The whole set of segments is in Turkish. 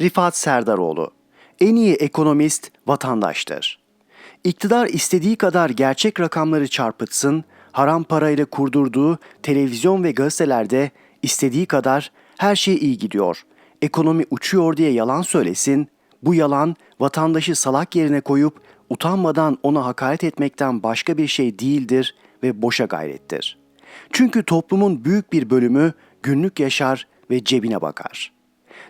Rifat Serdaroğlu En iyi ekonomist vatandaştır. İktidar istediği kadar gerçek rakamları çarpıtsın, haram parayla kurdurduğu televizyon ve gazetelerde istediği kadar her şey iyi gidiyor, ekonomi uçuyor diye yalan söylesin, bu yalan vatandaşı salak yerine koyup utanmadan ona hakaret etmekten başka bir şey değildir ve boşa gayrettir. Çünkü toplumun büyük bir bölümü günlük yaşar ve cebine bakar.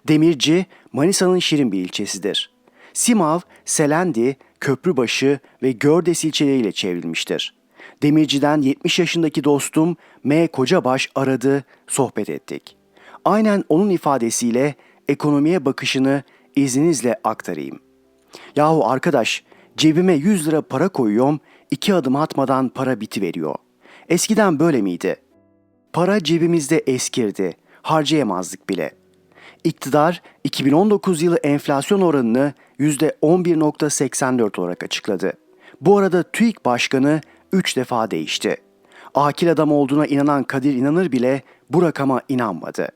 Demirci, Manisa'nın şirin bir ilçesidir. Simav, Selendi, Köprübaşı ve Gördes ilçeleriyle çevrilmiştir. Demirci'den 70 yaşındaki dostum M. Kocabaş aradı, sohbet ettik. Aynen onun ifadesiyle ekonomiye bakışını izninizle aktarayım. Yahu arkadaş, cebime 100 lira para koyuyorum, iki adım atmadan para bitiveriyor. Eskiden böyle miydi? Para cebimizde eskirdi, harcayamazdık bile. İktidar 2019 yılı enflasyon oranını %11.84 olarak açıkladı. Bu arada TÜİK Başkanı 3 defa değişti. Akil adam olduğuna inanan Kadir İnanır bile bu rakama inanmadı.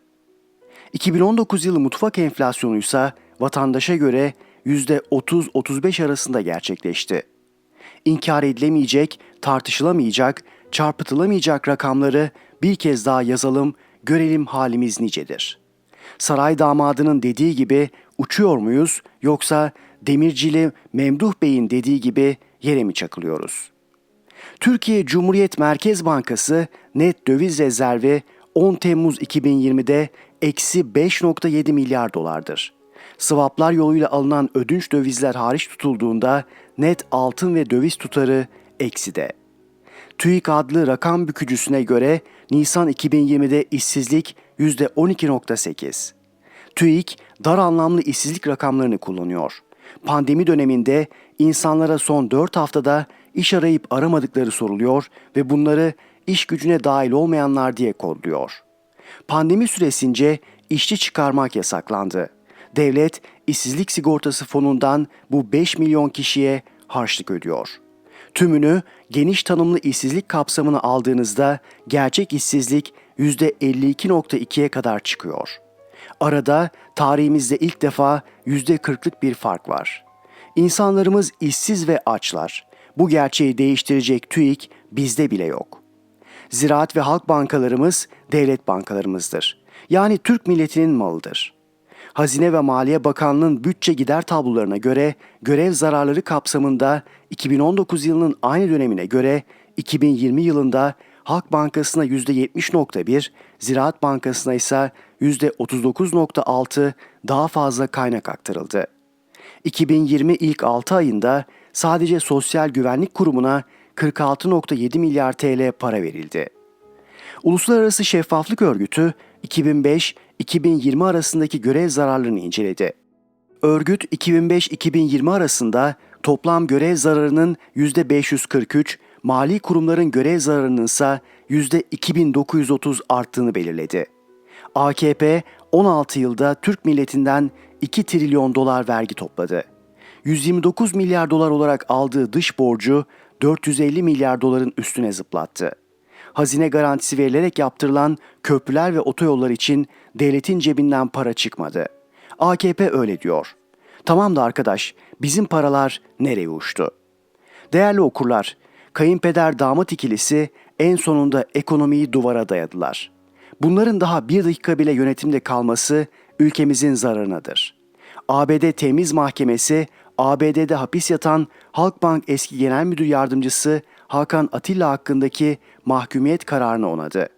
2019 yılı mutfak enflasyonu ise vatandaşa göre %30-35 arasında gerçekleşti. İnkar edilemeyecek, tartışılamayacak, çarpıtılamayacak rakamları bir kez daha yazalım, görelim halimiz nicedir. Saray damadının dediği gibi uçuyor muyuz yoksa demircili Memduh Bey'in dediği gibi yere mi çakılıyoruz? Türkiye Cumhuriyet Merkez Bankası net döviz rezervi 10 Temmuz 2020'de eksi 5.7 milyar dolardır. Swaplar yoluyla alınan ödünç dövizler hariç tutulduğunda net altın ve döviz tutarı ekside. TÜİK adlı rakam bükücüsüne göre Nisan 2020'de işsizlik %12.8. TÜİK dar anlamlı işsizlik rakamlarını kullanıyor. Pandemi döneminde insanlara son 4 haftada iş arayıp aramadıkları soruluyor ve bunları iş gücüne dahil olmayanlar diye kodluyor. Pandemi süresince işçi çıkarmak yasaklandı. Devlet işsizlik sigortası fonundan bu 5 milyon kişiye harçlık ödüyor. Tümünü geniş tanımlı işsizlik kapsamına aldığınızda gerçek işsizlik %52.2'ye kadar çıkıyor. Arada tarihimizde ilk defa %40'lık bir fark var. İnsanlarımız işsiz ve açlar. Bu gerçeği değiştirecek TÜİK bizde bile yok. Ziraat ve halk bankalarımız devlet bankalarımızdır. Yani Türk milletinin malıdır. Hazine ve Maliye Bakanlığı'nın bütçe gider tablolarına göre görev zararları kapsamında 2019 yılının aynı dönemine göre 2020 yılında Halk Bankası'na %70.1, Ziraat Bankası'na ise %39.6 daha fazla kaynak aktarıldı. 2020 ilk 6 ayında sadece Sosyal Güvenlik Kurumu'na 46.7 milyar TL para verildi. Uluslararası Şeffaflık Örgütü 2005-2020 arasındaki görev zararlarını inceledi. Örgüt 2005-2020 arasında toplam görev zararının %543, mali kurumların görev zararının ise %2930 arttığını belirledi. AKP 16 yılda Türk milletinden 2 trilyon dolar vergi topladı. 129 milyar dolar olarak aldığı dış borcu 450 milyar doların üstüne zıplattı. Hazine garantisi verilerek yaptırılan köprüler ve otoyollar için devletin cebinden para çıkmadı. AKP öyle diyor. Tamam da arkadaş, bizim paralar nereye uçtu? Değerli okurlar, kayınpeder damat ikilisi en sonunda ekonomiyi duvara dayadılar. Bunların daha bir dakika bile yönetimde kalması ülkemizin zararınadır. ABD Temiz Mahkemesi, ABD'de hapis yatan Halkbank eski genel müdür yardımcısı Hakan Atilla hakkındaki mahkumiyet kararını onadı.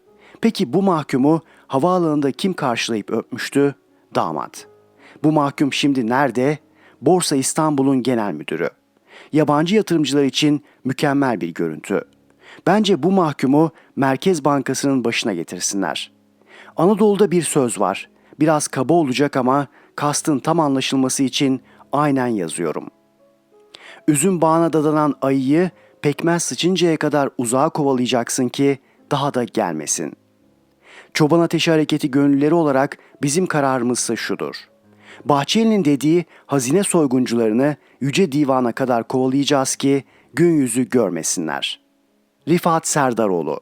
Peki bu mahkumu havaalanında kim karşılayıp öpmüştü? Damat. Bu mahkum şimdi nerede? Borsa İstanbul'un genel müdürü. Yabancı yatırımcılar için mükemmel bir görüntü. Bence bu mahkumu Merkez Bankası'nın başına getirsinler. Anadolu'da bir söz var. Biraz kaba olacak ama kastın tam anlaşılması için aynen yazıyorum. Üzüm bağına dadanan ayıyı pekmez sıçıncaya kadar uzağa kovalayacaksın ki daha da gelmesin. Çoban Ateşi Hareketi gönüllüleri olarak bizim kararımızsa şudur. Bahçeli'nin dediği hazine soyguncularını yüce divana kadar kovalayacağız ki gün yüzü görmesinler. Rifat Serdaroğlu